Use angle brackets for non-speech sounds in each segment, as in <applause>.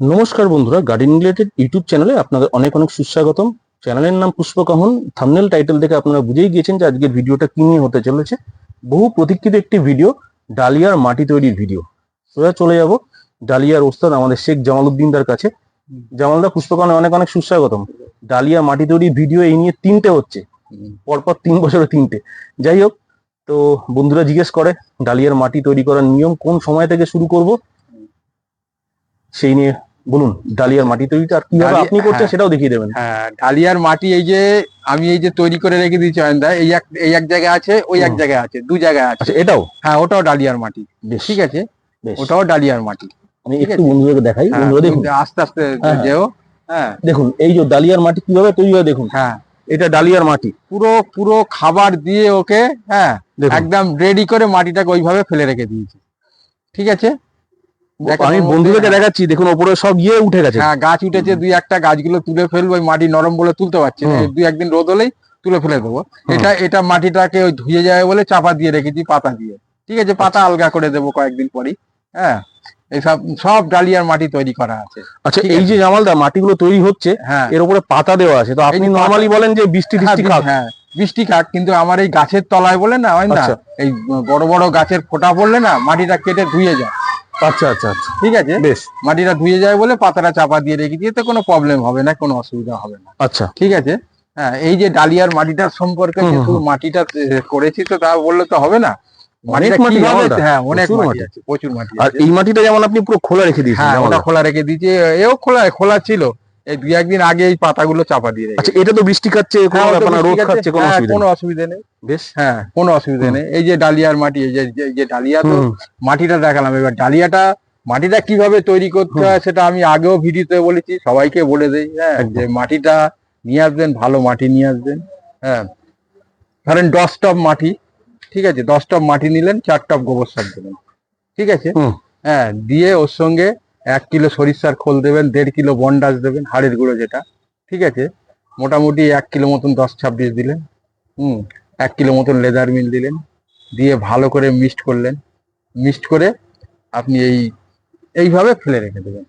নমস্কার বন্ধুরা garden related YouTube চ্যানেলে আপনাদের অনেক অনেক সুস্বাগতম। চ্যানেলের নাম পুষ্পকাহন থামনেল টাইটেল দেখে আপনারা বুঝেই গিয়েছেন যে আজকের ভিডিওটা কি নিয়ে হতে চলেছে। বহু প্রতীক্ষিত একটি ভিডিও ডালিয়ার মাটি তৈরির ভিডিও সোজা চলে যাব। ডালিয়ার ওস্তাদ আমাদের শেখ জামালউদ্দিনদার কাছে। জামালদা পুষ্পকাহনে অনেক অনেক সুস্বাগতম। ডালিয়া মাটি তৈরির ভিডিও এই নিয়ে তিনটে হচ্ছে। পরপর তিন বছরে তিনটে। যাই হোক, তো বন্ধুরা জিজ্ঞেস করে, ডালিয়ার মাটি তৈরি করার নিয়ম কোন সময় থেকে শুরু করব? সেই নিয়ে বলুন ডালিয়ার মাটি তৈরিটা আর কীভাবে আপনি করছেন হ্যাঁ। সেটাও দেখিয়ে দেবেন। হ্যাঁ ডালিয়ার মাটি এই যে আমি এই যে তৈরি করে রেখে দিয়েছি অয়নদা এই এক এই এক জায়গায় আছে ওই এক জায়গায় আছে দু জায়গায় আছে। আচ্ছা এটাও? হ্যাঁ ওটাও ডালিয়ার মাটি। বেশ। ঠিক আছে? ওটাও ডালিয়ার মাটি। আমি একটু। বন্ধুদেরকে দেখাই হ্যাঁ, বন্ধুরা দেখুন। আস্তে আস্তে হ্যাঁ, যেও। হ্যাঁ। দেখুন এই যে ডালিয়ার মাটি কীভাবে তৈরি হয় দেখুন। হ্যাঁ। এটা ডালিয়ার মাটি। পুরো পুরো খাবার দিয়ে ওকে হ্যাঁ একদম রেডি করে মাটিটাকে ওইভাবে ফেলে রেখে দিয়েছি। ঠিক আছে? আমি বন্ধুদেরকে দেখাচ্ছি দেখুন ওপরে সব ইয়ে উঠে গেছে। হ্যাঁ গাছ উঠেছে দুই একটা গাছগুলো তুলে ফেলব মাটি নরম বলে তুলতে পারছি দুই একদিন রোদ হলেই তুলে ফেলে দেবো। এটা এটা মাটিটাকে ওই ধুয়ে যায় বলে চাপা দিয়ে রেখেছি পাতা দিয়ে। ঠিক আছে পাতা আলগা করে দেবো কয়েকদিন পরই। হ্যাঁ এইসব সব ডালিয়ার মাটি তৈরি করা আছে। আচ্ছা এই। যে জামালদা মাটিগুলো তৈরি হচ্ছে হ্যাঁ। এর উপরে পাতা দেওয়া আছে। তো আপনি নর্মালি বলেন যে বৃষ্টি হ্যাঁ, টিষ্টি খাক। হ্যাঁ বৃষ্টি খাক কিন্তু আমার এই গাছের তলায় বলে না হয় না আচ্ছা। এই বড় বড় গাছের ফোঁটা পড়লে না মাটিটা কেটে ধুয়ে যায়। আচ্ছা আচ্ছা আচ্ছা। ঠিক আছে? বেশ। মাটিটা ধুয়ে যায় বলে পাতাটা চাপা দিয়ে রেখে কোনো প্রবলেম হবে না কোনো অসুবিধা হবে না। আচ্ছা। ঠিক আছে? হ্যাঁ এই যে ডালিয়ার মাটিটার সম্পর্কে শুধু মাটিটা করেছি তো তা বললে তো হবে না। অনেক মাটি হ্যাঁ অনেক মাটি। আছে প্রচুর মাটি আর এই মাটিটা যেমন আপনি পুরো খোলা রেখে দিয়েছেন হ্যাঁ খোলা রেখে দিয়েছি এও খোলা খোলা ছিল। এই দুই একদিন আগে এই পাতাগুলো চাপা দিয়ে আচ্ছা এটা তো বৃষ্টি খাচ্ছে কোনো হ্যাঁ, ব্যাপার না, রোদ খাচ্ছে। কোনো হ্যাঁ, অসুবিধা কোনো অসুবিধা নেই। বেশ। হ্যাঁ কোনো অসুবিধা নেই। এই যে ডালিয়ার মাটি এই যে যে ডালিয়া তো মাটিটা দেখালাম। এবার ডালিয়াটা মাটিটা কীভাবে তৈরি করতে হয় সেটা আমি আগেও ভিডিওতে বলেছি সবাইকে বলে দেই হ্যাঁ যে মাটিটা নিয়ে আসবেন ভালো মাটি নিয়ে আসবেন হ্যাঁ। ধরেন দশ টপ মাটি ঠিক আছে দশ টপ মাটি নিলেন চার টপ গোবর সার দেবেন ঠিক আছে? হ্যাঁ দিয়ে ওর সঙ্গে এক কিলো সরিষার খোল দেবেন দেড় কিলো বন্ডাস দেবেন হাড়ের গুঁড়ো যেটা ঠিক আছে? মোটামুটি এক কিলো মতন দশ ছাব্বিশ দিলেন হুম এক কিলো মতন লেদার মিল দিলেন দিয়ে ভালো করে মিক্সড করলেন। মিক্সড করে আপনি এই এইভাবে ফেলে রেখে দেবেন।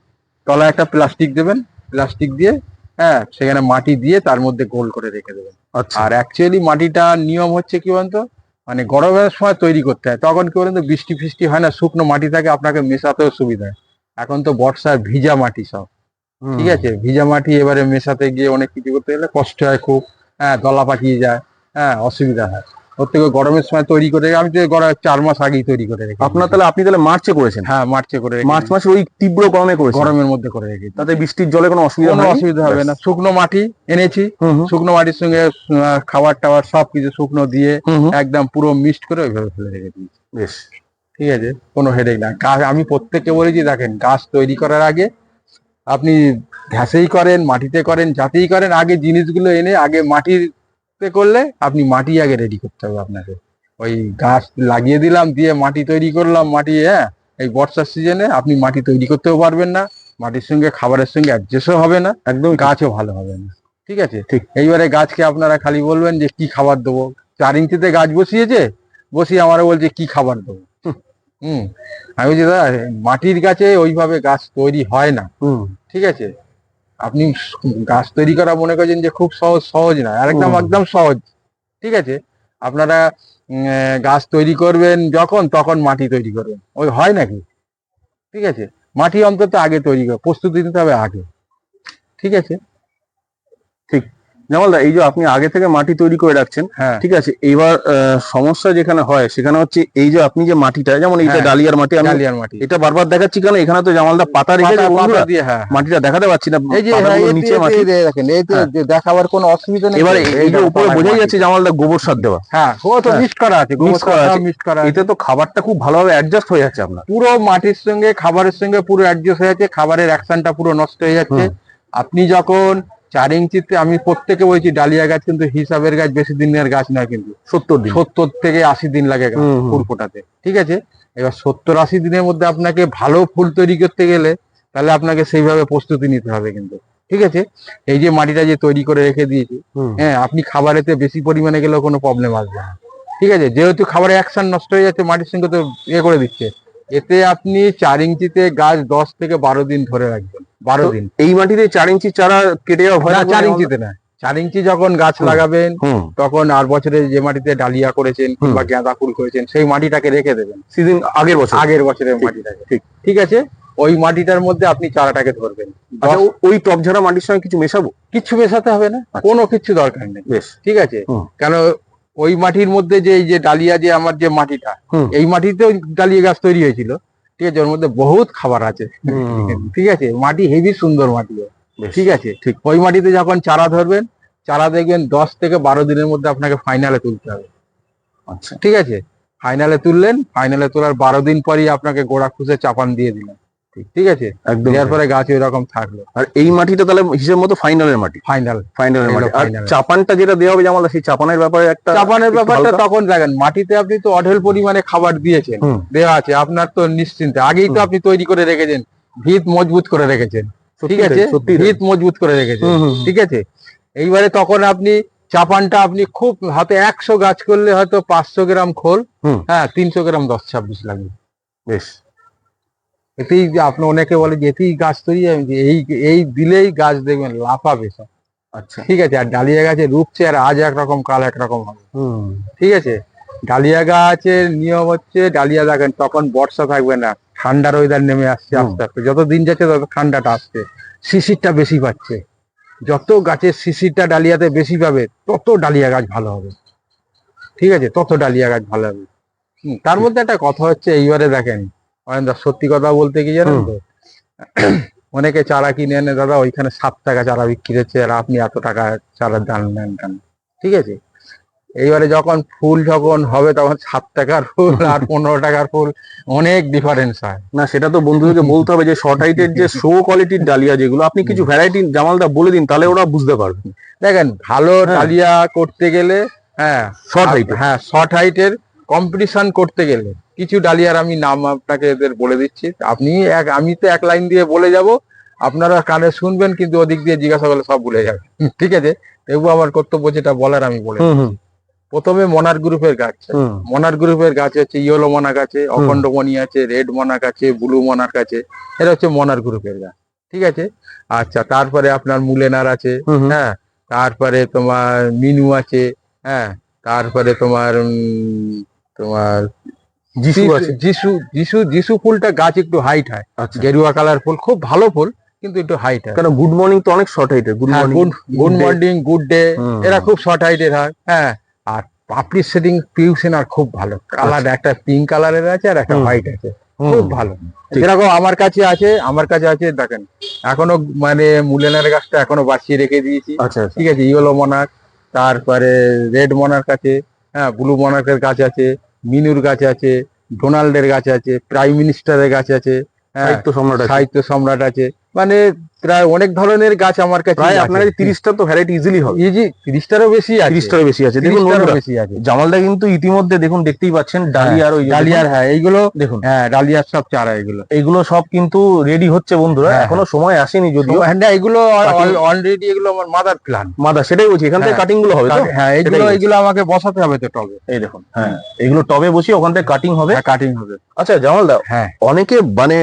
তলায় একটা প্লাস্টিক দেবেন প্লাস্টিক দিয়ে হ্যাঁ সেখানে মাটি দিয়ে তার মধ্যে গোল করে রেখে দেবেন। আচ্ছা। আর অ্যাকচুয়ালি মাটিটা নিয়ম হচ্ছে কি বলতো? মানে গরমের সময় তৈরি করতে হয় তখন কি বলুন তো বৃষ্টি ফিষ্টি হয় না শুকনো মাটি থাকে আপনাকে মেশাতেও সুবিধা হয়। এখন তো বর্ষার ভিজা মাটি সব। ঠিক আছে? ভিজা মাটি এবারে মেশাতে গিয়ে অনেক কিছু করতে গেলে কষ্ট হয় খুব। হ্যাঁ দলা পাকিয়ে যায়। হ্যাঁ অসুবিধা হয়। ওর থেকে গরমের সময় তৈরি করে আমি তো গরম চার মাস আগেই তৈরি করে রেখে আপনার তাহলে আপনি তাহলে মার্চে করেছেন? হ্যাঁ মার্চে করে রেখে মার্চ মাসে ওই তীব্র গরমে করে গরমের মধ্যে করে রেখে তাতে বৃষ্টির জলে কোনো অসুবিধা কোনো অসুবিধা হবে না। শুকনো মাটি এনেছি। শুকনো মাটির সঙ্গে খাবার টাবার সব কিছু শুকনো দিয়ে একদম পুরো মিক্সড করে ওইভাবে ফেলে রেখে দিয়েছি। বেশ ঠিক আছে? কোনো হেডেক না। গাছ আমি প্রত্যেককে বলেছি দেখেন গাছ তৈরি করার আগে আপনি ঘাসেই করেন মাটিতে করেন যাতেই করেন আগে জিনিসগুলো এনে আগে মাটিতে করলে আপনি মাটি আগে রেডি করতে হবে আপনাকে। ওই গাছ লাগিয়ে দিলাম দিয়ে মাটি তৈরি করলাম মাটি হ্যাঁ? এই বর্ষার সিজনে আপনি মাটি তৈরি করতেও পারবেন না মাটির সঙ্গে খাবারের সঙ্গে অ্যাডজাস্টও হবে না একদম গাছও ভালো হবে না। ঠিক আছে? ঠিক। এইবারে গাছকে আপনারা খালি বলবেন যে কি খাবার দেবো? চার ইঞ্চিতে গাছ বসিয়েছে বসিয়ে আমারও বলছে কি খাবার দেবো? হুম। আমি বলছি দাদা মাটির গাছে ওইভাবে গাছ তৈরি হয় না। হুম, ঠিক আছে? আপনি গাছ তৈরি করা মনে করছেন যে খুব সহজ সহজ না। আর একদম একদম সহজ। ঠিক আছে? আপনারা গাছ তৈরি করবেন যখন তখন মাটি তৈরি করবেন। ওই হয় নাকি? ঠিক আছে? মাটি অন্তত আগে তৈরি করে প্রস্তুতি নিতে হবে আগে। ঠিক আছে? জামালদা এই যে আপনি আগে থেকে মাটি তৈরি করে রাখছেন হ্যাঁ। ঠিক আছে? এবার সমস্যা যেখানে হয় সেখানে হচ্ছে এই যে আপনি যে মাটিটা যেমন এইটা হ্যাঁ। ডালিয়ার মাটি আমি ডালিয়ার মাটি। এটা বারবার দেখাচ্ছি কেন? এখানে তো জামালদা পাতা দিয়ে হ্যাঁ। মাটিটা দেখাতে পাচ্ছি না এই যে পাতাগুলো এতে- নিচে মাটি। দেখেন এতে। দেখাবার কোনো অসুবিধা নেই। এবারে এই যে উপরে বোঝাই যাচ্ছে জামালদা গোবর সার দেওয়া। হ্যাঁ ও তো। মিক্স করা আছে গোবর। মিক্স করা এতে তো খাবারটা খুব ভালোভাবে অ্যাডজাস্ট হয়ে যাচ্ছে আপনার। পুরো মাটির সঙ্গে খাবারের সঙ্গে পুরো অ্যাডজাস্ট হয়ে যাচ্ছে খাবারের অ্যাকশনটা পুরো নষ্ট হয়ে যাচ্ছে। আপনি যখন চার ইঞ্চিতে আমি প্রত্যেকে বলছি ডালিয়া গাছ কিন্তু হিসাবের গাছ বেশি দিনের গাছ নয় কিন্তু। সত্তর দিন। সত্তর থেকে আশি দিন লাগে। ফুল ফোটাতে। ঠিক আছে? এবার সত্তর আশি দিনের মধ্যে আপনাকে ভালো ফুল তৈরি করতে গেলে তাহলে আপনাকে সেইভাবে প্রস্তুতি নিতে হবে কিন্তু। ঠিক আছে? এই যে মাটিটা যে তৈরি করে রেখে দিয়েছি হ্যাঁ আপনি খাবারেতে বেশি পরিমাণে গেলেও কোনো প্রবলেম আসবে না। ঠিক আছে? যেহেতু খাবারের অ্যাকশন নষ্ট হয়ে যাচ্ছে মাটির সঙ্গে তো ইয়ে করে দিচ্ছে। এতে আপনি চার ইঞ্চিতে গাছ দশ থেকে বারো দিন ধরে রাখবেন বারো দিন। এই মাটিতে চার ইঞ্চি চারা কেটে যাওয়া চার ইঞ্চিতে না। চার ইঞ্চি যখন গাছ লাগাবেন তখন আর বছরে যে মাটিতে ডালিয়া করেছেন কিংবা গাঁদা ফুল করেছেন সেই মাটিটাকে রেখে দেবেন। সিজন আগের বছর। আগের বছরের মাটিটাকে। ঠিক। ঠিক আছে? ওই মাটিটার মধ্যে আপনি চারাটাকে ধরবেন। আচ্ছা ওই টপ ঝাড়া মাটির সঙ্গে কিছু মেশাবো? কিছু মেশাতে হবে না। আচ্ছা। কোনো কিছু দরকার নেই। বেশ। ঠিক আছে? কেন ওই মাটির মধ্যে যে এই যে ডালিয়া যে আমার যে মাটিটা এই মাটিতেও ডালিয়া গাছ তৈরি হয়েছিল। ঠিক আছে ওর মধ্যে বহুত খাবার আছে। ঠিক আছে মাটি হেভি সুন্দর মাটি। ঠিক আছে ঠিক। ওই মাটিতে যখন চারা ধরবেন চারা দেখবেন দশ থেকে বারো দিনের মধ্যে আপনাকে ফাইনালে তুলতে হবে। আচ্ছা। ঠিক আছে ফাইনালে তুললেন ফাইনালে তোলার বারো দিন পরই আপনাকে গোড়া খুঁজে চাপান দিয়ে দিলেন। ঠিক আছে? একদম দেওয়ার পরে গাছ এরকম থাকল। আর এই মাটিটা তাহলে হিসেব মতো ফাইনালের মাটি? ফাইনাল ফাইনালের মাটি আর চাপানটা যেটা দেওয়া হবে যেমন সেই চাপানের ব্যাপারে একটা চাপানের ব্যাপারটা তখন দেখেন মাটিতে আপনি তো অঢেল পরিমাণে খাবার দিয়েছেন। দেওয়া আছে আপনার তো নিশ্চিন্তে। আগেই তো আপনি তৈরি করে রেখেছেন ভিত মজবুত করে রেখেছেন। ঠিক আছে? সত্যি ভিত মজবুত করে রেখেছেন। ঠিক আছে? এইবারে তখন আপনি চাপানটা আপনি খুব হাতে একশো গাছ করলে হয়তো পাঁচশো গ্রাম খোল। হ্যাঁ তিনশো গ্রাম দশ ছাব্বিশ লাগবে। বেশ। এতেই আপনি অনেকে বলে যে এতেই গাছ তৈরি হবে যে এই এই দিলেই গাছ দেখবেন লাফাবে সব। আচ্ছা। ঠিক আছে আর ডালিয়া গাছে রূপছে আর আজ একরকম কাল একরকম হবে। হুম। ঠিক আছে? ডালিয়া গাছের নিয়ম হচ্ছে ডালিয়া দেখেন তখন বর্ষা থাকবে না ঠান্ডার ওয়েদার নেমে আসছে আস্তে আস্তে। যত দিন যাচ্ছে তত ঠান্ডাটা আসছে। শিশিরটা বেশি পাচ্ছে। যত গাছের শিশিরটা ডালিয়াতে বেশি পাবে তত ডালিয়া গাছ ভালো হবে। ঠিক আছে? তত ডালিয়া গাছ ভালো হবে। হুম, তার মধ্যে একটা কথা হচ্ছে এইবারে দেখেন অনেক সত্যি কথা বলতে কি জানেন তো? অনেকে চারা কিনে এনে দাদা ওইখানে সাত টাকা চারা বিক্রি হচ্ছে আর আপনি এত টাকা চারার দাম নেন কেন? ঠিক আছে? এইবারে যখন ফুল যখন হবে তখন সাত টাকার ফুল <laughs> আর পনেরো টাকার ফুল অনেক ডিফারেন্স হয়। না সেটা তো বন্ধুদেরকে <laughs> বলতে হবে যে শর্ট হাইটের যে শো কোয়ালিটির ডালিয়া যেগুলো আপনি কিছু ভ্যারাইটি জামালদা বলে দিন তাহলে ওরা বুঝতে পারবে। দেখেন ভালো হ্যাঁ। ডালিয়া করতে গেলে হ্যাঁ শর্ট হাইট হ্যাঁ শর্ট হাইটের কম্পিটিশন করতে গেলে কিছু ডালিয়ার আমি নাম আপনাকে এদের বলে দিচ্ছি। আপনি এক আমি তো এক লাইন দিয়ে বলে যাব আপনারা কানে শুনবেন কিন্তু ওদিক দিয়ে জিজ্ঞাসা করলে সব ভুলে যাবেন <laughs> ঠিক আছে? তবু আমার কর্তব্য যেটা বলার আমি বলে প্রথমে মনার গ্রুপের গাছ। মনার গ্রুপের গাছ হচ্ছে ইয়েলো মনাক আছে অখণ্ড মণি আছে রেড মনাক আছে ব্লু মনাক আছে এটা হচ্ছে মনার গ্রুপের গাছ। ঠিক আছে? আচ্ছা তারপরে আপনার মুলেনার আছে। হ্যাঁ? তারপরে তোমার মিনু আছে হ্যাঁ? তারপরে তোমার উম, তোমার যিশু আছে। যিশু যিশু যিশু ফুলটা গাছ একটু হাইট হয়। আচ্ছা। গেরুয়া কালার ফুল খুব ভালো ফুল কিন্তু একটু হাইট হয়। কারণ গুড মর্নিং তো অনেক শর্ট হাইটের good morning good good morning good day এরা খুব শর্ট হাইটের হয় হ্যাঁ। আর পাপড়ি সেটিং খুব ভালো। কালার একটা পিঙ্ক কালারের আছে আর একটা আচ্ছা। হোয়াইট আছে। খুব ভালো। ঠিক। যেরকম আমার কাছে আছে আমার কাছে আছে দেখেন। এখনও মানে মুলেনার গাছটা এখনও বাঁচিয়ে রেখে দিয়েছি। আচ্ছা আচ্ছা। ঠিক আছে ইয়েলো মনাক তারপরে রেড মনার্ক আছে হ্যাঁ ব্লু মনার্কের গাছ আছে। মিনুর গাছ আছে ডোনাল্ডের গাছ আছে প্রাইম মিনিস্টারের গাছ আছে হ্যাঁ সাহিত্য সম্রাট আছে। সাহিত্য সম্রাট আছে। মানে প্রায় অনেক ধরনের গাছ আমার কাছে প্রায় আপনার কাছে তিরিশটা তো ভ্যারাইটি ইজিলি হবে। ইজি তিরিশটারও বেশি আছে। তিরিশটারও বেশি আছে। দেখুন বেশি আছে। জামালদা কিন্তু ইতিমধ্যে দেখুন দেখতেই পাচ্ছেন ডালিয়ার ওই ডালিয়ার হ্যাঁ এইগুলো দেখুন। হ্যাঁ ডালিয়ার সব চারা এগুলো। এইগুলো সব কিন্তু রেডি হচ্ছে বন্ধুরা হ্যাঁ, এখনও সময় আসেনি যদিও। হ্যাঁ এগুলো অলরেডি এগুলো আমার মাদার প্ল্যান মাদা সেটাই বলছি এখান থেকে হ্যাঁ। কাটিংগুলো হবে তো? হ্যাঁ এগুলো সেটাই এগুলো আমাকে বসাতে হবে তো টবে। এই দেখুন হ্যাঁ। এগুলো টবে বসিয়ে ওখান থেকে কাটিং হবে। কাটিং হবে। আচ্ছা জামালদা হ্যাঁ। অনেকে মানে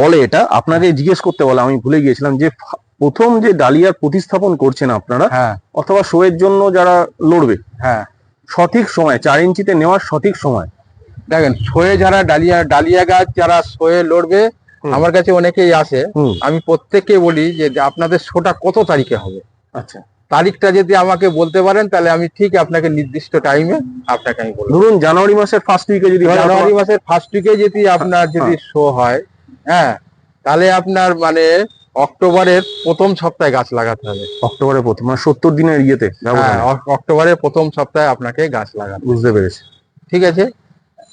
বলে এটা আপনাকে জিজ্ঞেস করতে বলে আমি ভুলে গিয়েছিলাম যে প্রথম যে ডালিয়ার প্রতিস্থাপন করছেন আপনারা হ্যাঁ। অথবা শোয়ের জন্য যারা লড়বে হ্যাঁ। সঠিক সময় চার ইঞ্চিতে নেওয়ার সঠিক সময়। দেখেন শোয়ে যারা ডালিয়া ডালিয়া গাছ যারা শোয়ে লড়বে আমার কাছে অনেকেই আসে। আমি প্রত্যেককে বলি যে আপনাদের শোটা কত তারিখে হবে? আচ্ছা। তারিখটা যদি আমাকে বলতে পারেন তাহলে আমি ঠিক আপনাকে নির্দিষ্ট টাইমে আপনাকে আমি বলব। ধরুন জানুয়ারি মাসের ফার্স্ট উইকে যদি হয়। জানুয়ারি মাসের ফার্স্ট উইকে যদি আপনার যদি শো হয় হ্যাঁ তাহলে আপনার মানে অক্টোবরের প্রথম সপ্তাহে গাছ লাগাতে হবে। অক্টোবরের প্রথম মানে সত্তর দিনের ইয়েতে হ্যাঁ অক্টোবরের প্রথম সপ্তাহে আপনাকে গাছ লাগাতে বুঝতে পেরেছি। ঠিক আছে?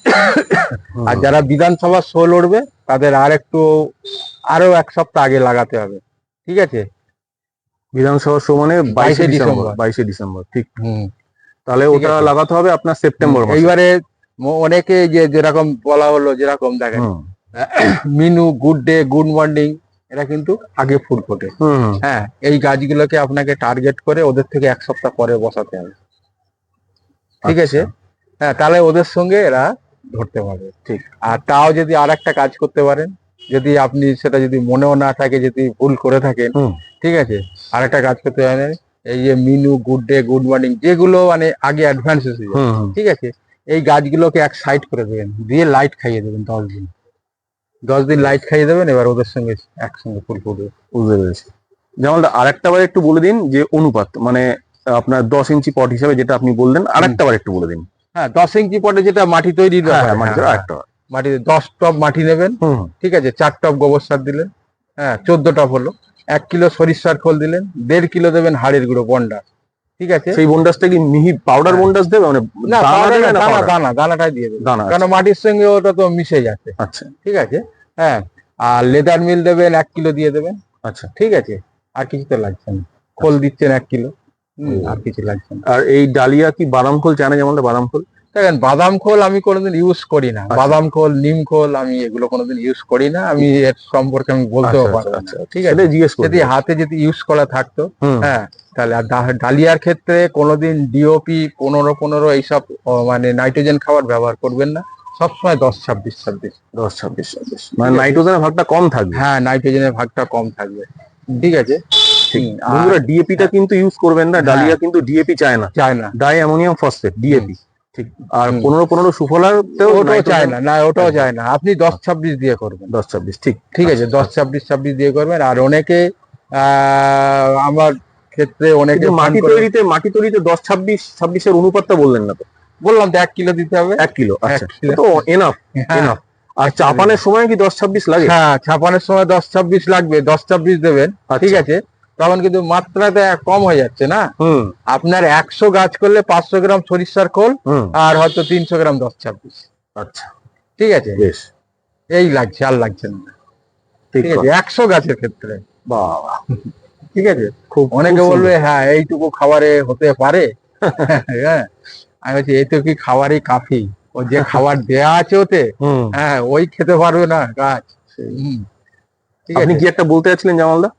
<coughs> আর যারা বিধানসভা শো লড়বে তাদের আর একটু আরও এক সপ্তাহ আগে লাগাতে হবে। ঠিক আছে? বিধানসভা শো মানে বাইশে ডিসেম্বর। বাইশে ডিসেম্বর ঠিক। হুম। তাহলে ওটা লাগাতে হবে আপনার সেপ্টেম্বর এইবারে অনেকে যে যেরকম বলা হলো যেরকম দেখেন। <coughs> Minu good day good morning. এরা কিন্তু আগে ফুল ফোটে। হ্যাঁ এই গাছগুলোকে আপনাকে টার্গেট করে ওদের থেকে এক সপ্তাহ পরে বসাতে হবে। ঠিক আছে? আচ্ছা। হ্যাঁ তাহলে ওদের সঙ্গে এরা ধরতে পারবে। ঠিক। আর তাও যদি আর একটা কাজ করতে পারেন যদি আপনি সেটা যদি মনেও না থাকে যদি ভুল করে থাকেন ঠিক আছে? আর একটা কাজ করতে পারেন এই যে Minu good day good morning যেগুলো মানে আগে অ্যাডভান্স হুম ঠিক আছে? এই গাছগুলোকে এক সাইড করে দেবেন দিয়ে লাইট খাইয়ে দেবেন দশ দিন। দশ দিন লাইট খাইয়ে দেবেন এবার ওদের সঙ্গে একসঙ্গে ফুল ফুটবে বুঝতে পেরেছি। যেমন আরেকটা বার একটু বলে দিন যে অনুপাত মানে আপনার দশ ইঞ্চি পট হিসাবে যেটা আপনি বললেন আরেকটা বার একটু বলে দিন। হ্যাঁ দশ ইঞ্চি পটে যেটা মাটি তৈরি হ্যাঁ হ্যাঁ মাটিতে হ্যাঁ, মাটি দশ টব মাটি নেবেন ঠিক আছে চার টব গোবর সার দিলেন হ্যাঁ চোদ্দ টব হলো এক কিলো সরিষার খোল দিলেন দেড় কিলো দেবেন হাড়ের গুঁড়ো বন্ডা। ঠিক আছে? সেই বন্ডাসটা কি মিহি পাউডার হ্যাঁ। দেবে? মানে না দানা powder না, না দানা দানা দানাটাই দিয়ে দেবেন দানা কারণ মাটির সঙ্গে ওটা তো মিশে যাচ্ছে। আচ্ছা। ঠিক আছে? হ্যাঁ। আর লেদার মিল দেবেন এক কিলো দিয়ে দেবেন। আচ্ছা। ঠিক আছে? আর কিছু তো লাগছে না। খোল দিচ্ছেন এক কিলো। হুম, আর কিছু লাগছে না। আর এই ডালিয়া কি বাদাম খোল? চায় না যেমন বাদাম খোল। দেখেন বাদাম খোল আমি কোনোদিন ইউজ করি না আচ্ছা। বাদাম খোল নিম খোল আমি এগুলো কোনোদিন ইউজ করি না আমি এর সম্পর্কে আমি বলতেও আচ্ছা, পারব আচ্ছা, ঠিক আছে? জিজ্ঞেস যদি হাতে যদি ইউজ করা থাকতো হ্যাঁ তাহলে আর ডালিয়ার ক্ষেত্রে কোনোদিন ডিওপি পনেরো পনেরো এইসব মানে নাইট্রোজেন খাবার ব্যবহার করবেন না। সবসময় দশ ছাব্বিশ ছাব্বিশ। দশ ছাব্বিশ ছাব্বিশ। মানে নাইট্রোজেনের ভাগটা কম থাকবে। হ্যাঁ নাইট্রোজেনের ভাগটা কম থাকবে। ঠিক আছে? বন্ধুরা ডিএপিটা কিন্তু ইউজ করবেন না। হ্যাঁ। ডালিয়া কিন্তু ডিএপি চায় না। চায় না। ডাই অ্যামোনিয়াম ফসফেট ডিএপি আর পনেরো পনেরো সুফলাতেও ওটাও চায় না না ওটাও চায় না। আপনি দশ ছাব্বিশ দিয়ে করবেন। দশ ছাব্বিশ ঠিক ঠিক আছে দশ ছাব্বিশ ছাব্বিশ দিয়ে করবেন। আর অনেকে আহ, আমার ক্ষেত্রে অনেকে মাটি তৈরিতে মাটি তৈরিতে দশ ছাব্বিশ ছাব্বিশের অনুপাতটা বললেন না তো। বললাম তো এক কিলো দিতে হবে। এক কিলো আচ্ছা। তো এনাফ হ্যাঁ, এনাফ আর চাপানের সময় কি দশ ছাব্বিশ লাগে? হ্যাঁ ছাপানোর সময় দশ ছাব্বিশ লাগবে দশ ছাব্বিশ দেবেন ঠিক আছে। তখন কিন্তু মাত্রাটা কম হয়ে যাচ্ছে না? হুম। আপনার একশো গাছ করলে পাঁচশো গ্রাম সরিষার খোল আর হয়তো তিনশো গ্রাম দশ ছাব্বিশ। আচ্ছা। ঠিক আছে? বেশ। এই লাগছে আর লাগছে না। ঠিক আছে একশো গাছের ক্ষেত্রে। বাবা। <laughs> ঠিক আছে? খুব অনেকে বলবে হ্যাঁ এইটুকু খাবারে হতে পারে? <laughs> হ্যাঁ। আমি বলছি এই তো কি খাবারই কাফি। ও যে খাবার <laughs> দেয়া আছে ওতে হ্যাঁ ওই খেতে পারবে না গাছ। ঠিক আপনি আছে? কি একটা বলতে যাচ্ছিলেন জামালদা?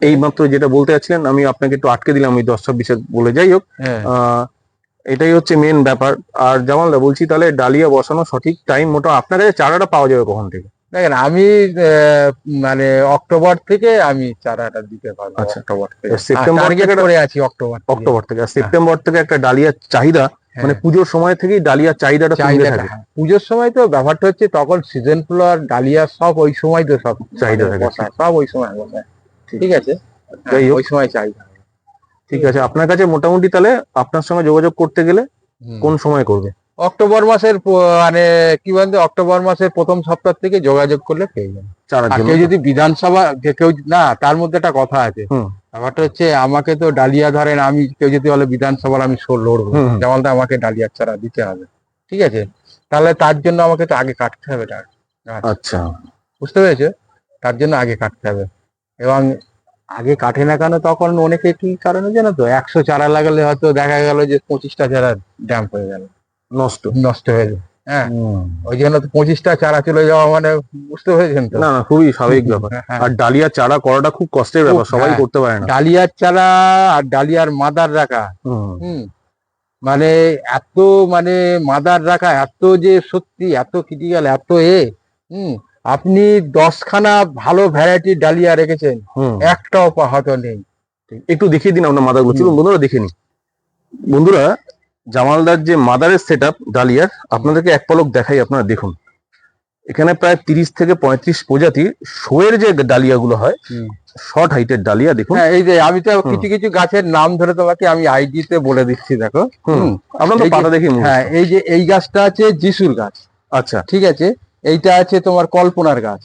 এই মাত্র যেটা বলতে যাচ্ছিলেন আমি আপনাকে একটু আটকে দিলাম ওই দশ ছাব্বিশে বলে। যাই হোক হ্যাঁ। আহ, এটাই হচ্ছে মেন ব্যাপার। আর জামালদা বলছি তাহলে ডালিয়া বসানো সঠিক টাইম মোটা আপনার কাছে চারাটা পাওয়া যাবে কখন থেকে? দেখেন আমি মানে অক্টোবর থেকে আমি চারাটা দিতে পারব আচ্ছা। অক্টোবর থেকে। সেপ্টেম্বর টার্গেট থেকে করে আছি অক্টোবর অক্টোবর থেকে। আর সেপ্টেম্বর থেকে একটা ডালিয়ার চাহিদা হ্যাঁ, মানে পুজোর সময় থেকেই ডালিয়ার চাহিদাটা চাহিদাটা থাকে। হ্যাঁ। পুজোর সময় তো ব্যাপারটা হচ্ছে তখন সিজন ফ্লাওয়ার ডালিয়া সব ওই সময় তো সব চাহিদা থাকে। সব ওই সময় বসায়। ঠিক আছে। যাই। ওই সময় চাই। ঠিক আছে। আপনার কাছে মোটামুটি তাহলে আপনার সঙ্গে যোগাযোগ করতে গেলে কোন সময় করবে? অক্টোবর মাসের মানে কি বলতে অক্টোবর মাসের প্রথম সপ্তাহ থেকে যোগাযোগ করলে পেয়ে যাবেন। জন্য। কেউ যদি বিধানসভা কেউ না তার মধ্যে একটা কথা আছে। ব্যাপারটা হচ্ছে আমাকে তো ডালিয়া ধরেন আমি কেউ যদি বলে বিধানসভার আমি সোল লড়বো। যেমন আমাকে ডালিয়ার চারা দিতে হবে। ঠিক আছে? তাহলে তার জন্য আমাকে তো আগে কাটতে হবে। আচ্ছা। বুঝতে পেরেছ? তার জন্য আগে কাটতে হবে। এবং আগে কাটে না কেন তখন অনেকে কি কারণে জানো তো? একশো চারা লাগালে হয়তো দেখা গেল যে পঁচিশটা চারা ড্যাম্প হয়ে গেল। নষ্ট। নষ্ট হয়ে গেল। হ্যাঁ। ওই জন্য তো পঁচিশটা চারা চলে যাওয়া মানে বুঝতে পেরেছেন তো? না না খুবই স্বাভাবিক ব্যাপার। হ্যাঁ। আর ডালিয়া চারা করাটা খুব কষ্টের ব্যাপার সবাই হ্যাঁ। করতে পারে না। ডালিয়ার চারা আর ডালিয়ার মাদার রাখা। হুম। মানে এত মানে মাদার রাখা এত যে সত্যি এত ক্রিটিক্যাল এত এ হুম। আপনি দশখানা ভালো ভ্যারাইটির ডালিয়া রেখেছেন। একটাও পা- নেই। একটু দেখিয়ে দিন আপনার মাদারগুলো চলুন বন্ধুরা দেখে নিন বন্ধুরা জামালদার যে মাদারের সেট আপ ডালিয়ার আপনাদেরকে এক পলক দেখাই আপনারা দেখুন। এখানে প্রায় তিরিশ থেকে পঁয়ত্রিশ প্রজাতির শোয়ের যে ডালিয়াগুলো হয় শর্ট হাইটের ডালিয়া দেখুন। হ্যাঁ এই যে আমি তো কিছু কিছু গাছের নাম ধরে তোমাকে আমি আইডিতে বলে দিচ্ছি দেখো। আপনার পাতা দেখি হ্যাঁ এই যে এই গাছটা আছে যিশুর গাছ। আচ্ছা। ঠিক আছে? এইটা আছে তোমার কল্পনার গাছ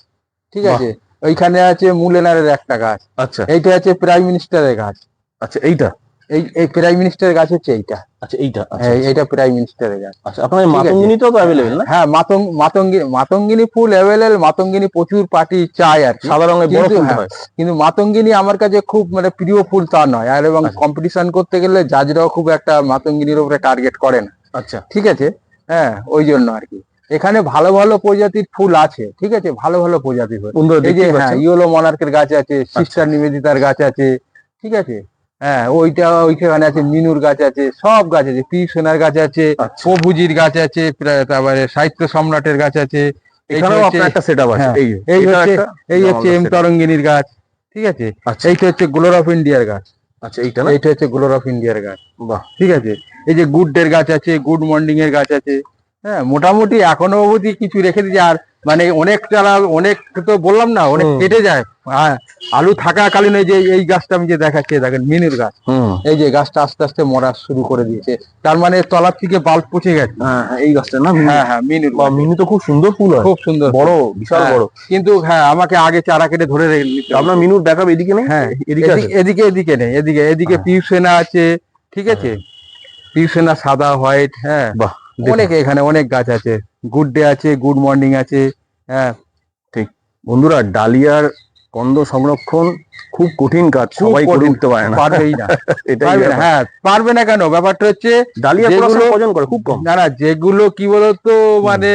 ঠিক আছে? ওইখানে আছে মুলেনারের একটা গাছ আচ্ছা। এইটা আছে প্রাইম মিনিস্টারের গাছ। আচ্ছা এইটা? এই এই প্রাইম মিনিস্টারের গাছ হচ্ছে এইটা। আচ্ছা এইটা আচ্ছা হ্যাঁ, এইটা প্রাইম মিনিস্টারের গাছ। আচ্ছা আপনার এই মাতঙ্গিনীটাও তো অ্যাভেলেবেল না? হ্যাঁ মাতং মাতঙ্গিনী মাতঙ্গিনী ফুল অ্যাভেলেবল মাতঙ্গিনী প্রচুর পার্টি চায় আর কি। সাদা রঙের বড় ফুলটা হ্যাঁ, হয়। কিন্তু মাতঙ্গিনী আমার কাছে খুব মানে প্রিয় ফুল তা নয়। আর এবং আচ্ছা। কম্পিটিশন করতে গেলে জাজরাও খুব একটা মাতঙ্গিনীর উপরে টার্গেট করে না। আচ্ছা। ঠিক আছে? হ্যাঁ ওই জন্য আর কি। এখানে ভালো ভালো প্রজাতির ফুল আছে ঠিক আছে? ভালো ভালো প্রজাতির ফুল। এই যে হ্যাঁ ইয়েলো মনার্কের গাছ আছে সিস্টার নিবেদিতার গাছ আছে ঠিক আছে? হ্যাঁ ওইটা ওইখানে আছে মিনুর গাছ আছে সব গাছ আছে। পি সোনার গাছ আছে আচ্ছা। প্রভুজির গাছ আছে তারপরে সাহিত্য সম্রাটের গাছ আছে। এইটা হচ্ছে- হ্যাঁ, এই এই হচ্ছে এই হচ্ছে এম তরঙ্গিনীর গাছ ঠিক আছে? আচ্ছা। এইটা হচ্ছে গ্লোর অফ ইন্ডিয়ার গাছ। আচ্ছা এইটা এইটা হচ্ছে গ্লোর অফ ইন্ডিয়ার গাছ। বাহ। ঠিক আছে? এই যে গুড ডের গাছ আছে গুড মর্নিং এর গাছ আছে। হ্যাঁ মোটামুটি এখনও অবধি কিছু রেখে দিয়েছে। আর মানে অনেক চারা অনেক তো বললাম না অনেক কেটে যায়। হ্যাঁ আলু থাকাকালীন এই যে এই গাছটা আমি যে দেখাচ্ছি দেখেন মিনির গাছ। এই যে গাছটা আস্তে আস্তে মরা শুরু করে দিয়েছে। তার মানে তলার থেকে বাল্ব পচে গেছে। হ্যাঁ হ্যাঁ, এই গাছটা না হ্যাঁ হ্যাঁ মিনির মিনি তো খুব সুন্দর ফুল হয়। খুব সুন্দর বড় বিশাল হ্যাঁ। বড়। কিন্তু হ্যাঁ আমাকে আগে চারা কেটে ধরে রেখে আপনার মিনুর ব্যাকআপ এদিকে নেই? হ্যাঁ এদিকে এদিকে এদিকে নেই এদিকে এদিকে। পিউসেনা আছে ঠিক আছে? পিউসেনা সাদা হোয়াইট হ্যাঁ। বাহ। অনেক এখানে অনেক গাছ আছে। গুড ডে আছে গুড মর্নিং আছে হ্যাঁ। ঠিক। বন্ধুরা ডালিয়ার কন্দ সংরক্ষণ খুব কঠিন কাজ সবাই করে উঠতে পারে না। পারবেই না। <laughs> এটাই। হ্যাঁ পারবে না কেন? ব্যাপারটা হচ্ছে ডালিয়া যেগুলো- কজন করে খুব কম। না না যেগুলো কি বলতো মানে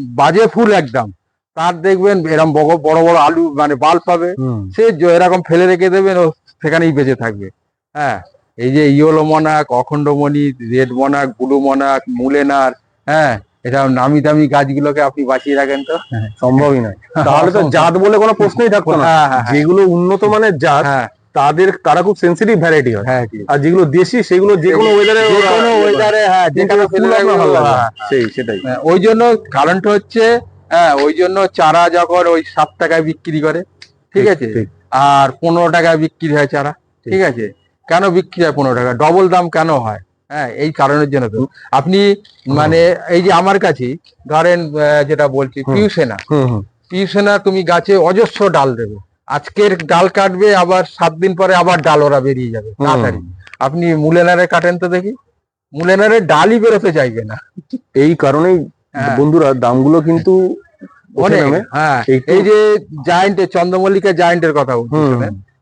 বাজে ফুল একদম। তার দেখবেন এরকম বড় বড় বড় আলু মানে বাল পাবে। সে এরকম ফেলে রেখে দেবেন ও সেখানেই বেঁচে থাকবে। হ্যাঁ। এই যে ইয়েলো মনাক অখণ্ডমণি রেড মনাক ব্লু মনাক মুলেনার হ্যাঁ? এটা নামি দামি গাছগুলোকে আপনি বাঁচিয়ে রাখেন তো? সম্ভবই নয়। তাহলে তো জাত বলে কোনো প্রশ্নই থাকতো না। হ্যাঁ, হ্যাঁ, হ্যাঁ। যেগুলো উন্নত মানের জাত হ্যাঁ। তাদের তারা খুব সেন্সিটিভ ভ্যারাইটি হয়। হ্যাঁ আর যেগুলো দেশি সেগুলো যে কোনো ওয়েদারে যে কোনো ওয়েদারে হ্যাঁ যেখানে হ্যাঁ, সেই সেটাই। হ্যাঁ, ওই জন্য কারণটা হচ্ছে হ্যাঁ ওই জন্য চারা যখন ওই সাত টাকায় বিক্রি করে ঠিক আছে। আর পনেরো টাকায় বিক্রি হয় চারা ঠিক। আছে? কেন বিক্রি হয় পনেরো টাকা? ডবল দাম কেন হয়? হ্যাঁ এই কারণের জন্য তো। আপনি মানে এই যে আমার কাছে ধরেন যেটা বলছি। পিউসেনা। পিউসেনা তুমি গাছে অজস্র ডাল দেবে। আজকের ডাল কাটবে আবার সাত দিন পরে আবার ডাল ওরা বেরিয়ে যাবে। তাড়াতাড়ি। আপনি মুলেনারে কাটেন তো দেখি। মুলেনারে ডালই বেরোতে চাইবে না। এই কারণেই হ্যাঁ। বন্ধুরা দামগুলো কিন্তু অনেক হ্যাঁ। এই যে জায়েন্টের চন্দ্রমল্লিকা জায়েন্টের কথা বলছি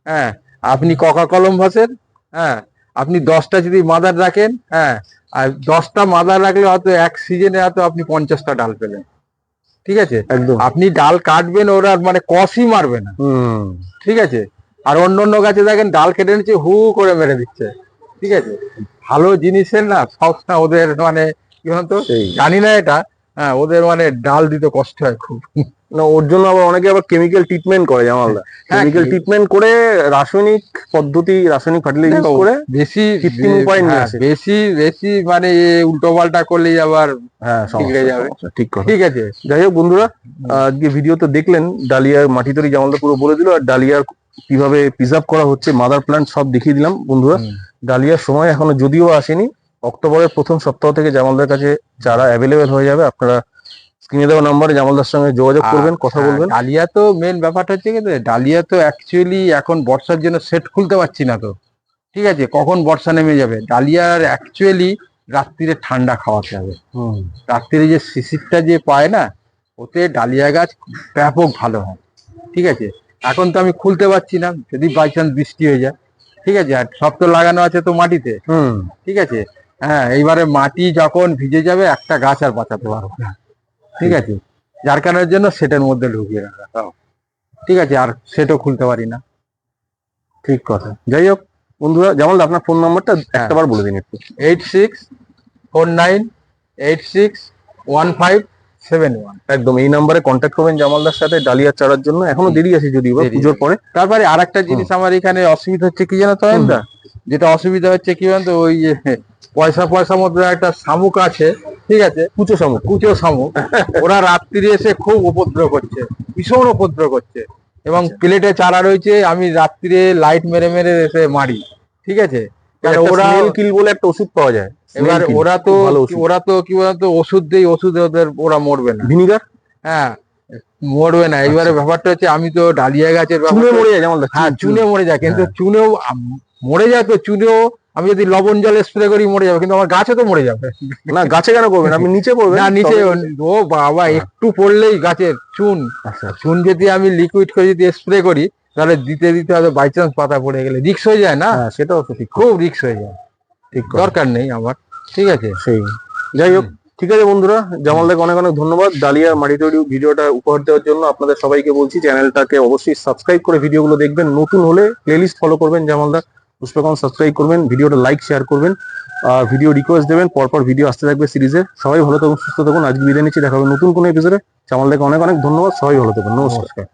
হ্যাঁ আপনি ককা কলম ভাসের হ্যাঁ আপনি দশটা যদি মাদার রাখেন হ্যাঁ আর দশটা মাদার রাখলে হয়তো এক সিজনে হয়তো আপনি পঞ্চাশটা ডাল পেলেন। ঠিক আছে? আপনি ডাল কাটবেন ওরা মানে কষই মারবে না। হুম। ঠিক আছে? আর অন্য অন্য গাছে দেখেন ডাল কেটে নিচ্ছে হু করে মেরে দিচ্ছে। ঠিক আছে? ভালো জিনিসের না সব না ওদের মানে কি বলতো? জানি না এটা হ্যাঁ ওদের মানে ডাল দিতে কষ্ট হয় খুব। না ওর জন্য আবার অনেকে আবার কেমিক্যাল ট্রিটমেন্ট করে জামালদা। কেমিক্যাল ট্রিটমেন্ট করে রাসায়নিক পদ্ধতি রাসায়নিক ফার্টিলাইজার ইউজ করে বেশি কৃত্রিম উপায় নিয়ে হ্যাঁ, আসে। বেশি বেশি মানে উল্টো পাল্টা করলেই আবার হ্যাঁ যাবে। ঠিক কথা। ঠিক আছে। যাই হোক বন্ধুরা আজকে ভিডিও তো দেখলেন ডালিয়ার মাটি তৈরি জামালদা পুরো বলে দিল আর ডালিয়ার কীভাবে প্রিজার্ভ করা হচ্ছে মাদার প্ল্যান্ট সব দেখিয়ে দিলাম বন্ধুরা। ডালিয়ার সময় এখনও যদিও আসেনি অক্টোবরের প্রথম সপ্তাহ থেকে জামালদার কাছে চারা অ্যাভেলেবেল হয়ে যাবে আপনারা স্ক্রিনে দেওয়া নাম্বারে জামালদার সঙ্গে যোগাযোগ করবেন কথা হ্যাঁ, বলবেন। ডালিয়া তো মেন ব্যাপারটা হচ্ছে কি ডালিয়া তো অ্যাকচুয়ালি এখন বর্ষার জন্য সেট খুলতে পারছি না তো। ঠিক আছে কখন বর্ষা নেমে যাবে? ডালিয়ার অ্যাকচুয়ালি রাত্রিরে ঠান্ডা খাওয়াতে হবে। রাত্রিরে যে শিশিরটা যে পায় না ওতে ডালিয়া গাছ ব্যাপক ভালো হয়। ঠিক আছে এখন তো আমি খুলতে পারছি না যদি বাই চান্স বৃষ্টি হয়ে যায়। ঠিক আছে আর সব তো লাগানো আছে তো মাটিতে। হুম। ঠিক আছে হ্যাঁ এইবারে মাটি যখন ভিজে যাবে একটা গাছ আর বাঁচাতে পারব না। ঠিক আছে? যার কারণের জন্য সেটার মধ্যে ঢুকিয়ে রাখা তাও। ঠিক আছে আর সেটাও খুলতে পারি না। ঠিক কথা। যাই হোক বন্ধুরা জামালদা আপনার ফোন নাম্বারটা হ্যাঁ। একটাবার বলে দিন একটু। Eight six four nine eight six one five seven one একদম এই নাম্বারে কন্ট্যাক্ট করবেন জামালদার সাথে ডালিয়া চারার জন্য। এখনও দেরি আছে যদিও পুজোর পরে। তারপরে আর একটা জিনিস আমার এখানে অসুবিধা হচ্ছে কি জানো তো যেটা অসুবিধা হচ্ছে কি বলতো ওই যে পয়সা পয়সা মধ্যে একটা শামুক আছে ঠিক আছে পুজো সামুক কুচো শামুক ওরা রাত্রিরে এসে খুব উপদ্রব করছে ভীষণ উপদ্রব করছে এবং আচ্ছা। প্লেটে চারা রয়েছে আমি রাত্রিরে লাইট মেরে মেরে এসে মারি ঠিক আছে ওরা স্মেল কিল বলে একটা ওষুধ পাওয়া যায় এবার ওরা তো। ওরা তো কি বলতো ওষুধ দেই ওষুধে ওদের ওরা মরবে না ভিনিগার হ্যাঁ মরবে না এবারে ব্যাপারটা হচ্ছে আমি তো ডালিয়া গাছের আচ্ছা। চুনে মরে যায় হ্যাঁ চুনে মরে যায় কিন্তু হ্যাঁ। চুনেও মরে যায় তো চুনেও আমি যদি লবণ জলে স্প্রে করি মরে যাবে কিন্তু আমার গাছে তো মরে যাবে। না গাছে কেন করবেন? আপনি নিচে করবেন না নিচে ও বাবা একটু পড়লেই গাছের চুন। আচ্ছা চুন যদি আমি লিকুইড করে যদি স্প্রে করি তাহলে দিতে দিতে হয়তো বাই চান্স পাতা পড়ে গেলে। রিক্স হয়ে যায় না? হ্যাঁ সেটাও তো ঠিক খুব রিক্স হয়ে যায়। ঠিক দরকার নেই আমার। ঠিক আছে? সেই। যাই হোক ঠিক আছে বন্ধুরা। জামালদাকে অনেক অনেক ধন্যবাদ। ডালিয়া মাটি তৈরি ভিডিওটা উপহার দেওয়ার জন্য আপনাদের সবাইকে বলছি চ্যানেলটাকে অবশ্যই সাবস্ক্রাইব করে ভিডিওগুলো দেখবেন। নতুন হলে প্লেলিস্ট ফলো করবেন জামালদা পুষ্পকহন সাবস্ক্রাইব করবেন, ভিডিওটা লাইক শেয়ার করবেন, আর ভিডিও রিকোয়েস্ট দেবেন, পরপর ভিডিও আসতে থাকবে সিরিজে সবাই ভালো থাকুন, সুস্থ থাকুন। আজকে বিদায় নিচ্ছি, দেখা হবে নতুন কোনো এপিসোডে চ্যানেলটাকে অনেক অনেক ধন্যবাদ, সবাই ভালো থাকুন। নমস্কার।